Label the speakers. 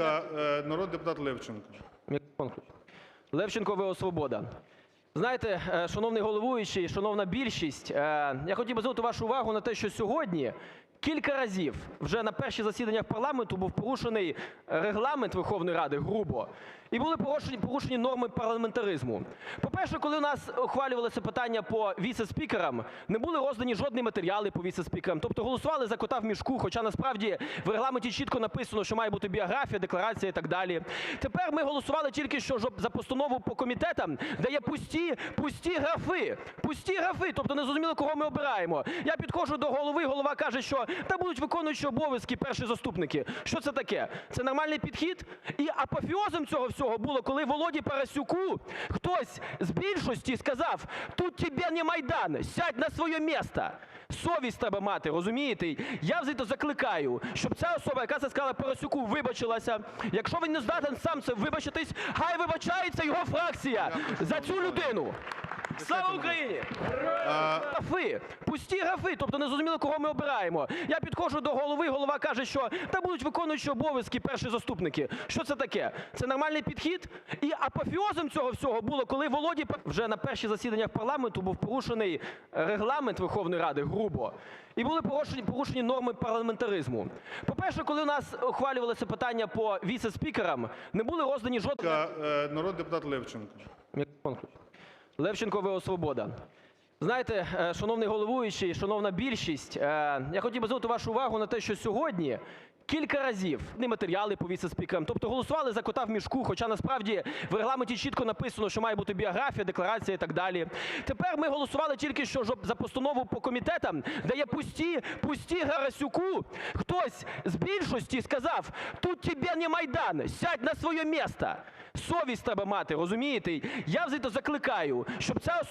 Speaker 1: ласка, е, народний депутат Левченко.
Speaker 2: Левченко, ВО "Свобода". Знаєте, е, шановний головуючий, шановна більшість, е, я хотів би звернути вашу увагу на те, що сьогодні кілька разів вже на перших засіданнях парламенту був порушений Регламент Верховної Ради грубо, і були порушені, порушені норми парламентаризму. По-перше, коли у нас ухвалювалося питання по віце-спікерам, не були роздані жодні матеріали по віце-спікерам, тобто голосували за кота в мішку, хоча насправді в Регламенті чітко написано, що має бути біографія, декларація і так далі. Тепер ми голосували тільки що за постанову по комітетам, де є пусті, пусті графи, пусті графи, тобто не зрозуміло, кого ми обираємо. Я підходжу до голови, голова каже, що та будуть виконуючі обов'язки перші заступники. Що це таке? Це нормальний підхід? І апофеозом цього всього було, коли Володі Парасюку хтось з більшості сказав: тут тебе не Майдан, сядь на своє місце. Совість треба мати, розумієте? Я взагалі закликаю, щоб ця особа, яка це сказала Парасюку, вибачилася. Якщо він не здатен сам це вибачитись, хай вибачається його фракція за цю людину. Слава Україні! Графи, пусті графи, тобто не зрозуміло, кого ми обираємо. Я підходжу до голови, голова каже, що та будуть виконуючі обов'язки перші заступники. Що це таке? Це нормальний підхід? І апофеозом цього всього було, коли Володі вже на перших засіданнях парламенту був порушений Регламент Верховної Ради грубо, і були порушені, порушені норми парламентаризму. По-перше, коли у нас ухвалювалося питання по віце-спікерам, не були роздані жодні...
Speaker 1: Будь е, народний депутат Левченко.
Speaker 2: Левченко, ВО "Свобода". Знаєте, е, шановний головуючий, шановна більшість, е, я хотів би звернути вашу увагу на те, що сьогодні кілька разів не матеріали по віце-спікерам, тобто голосували за кота в мішку, хоча насправді в Регламенті чітко написано, що має бути біографія, декларація і так далі. Тепер ми голосували тільки що за постанову по комітетам, де є пусті, пусті Гарасюку. Хтось з більшості сказав: тут тебе не Майдан, сядь на своє місце. Совість треба мати, розумієте? Я взагалі закликаю, щоб ця особа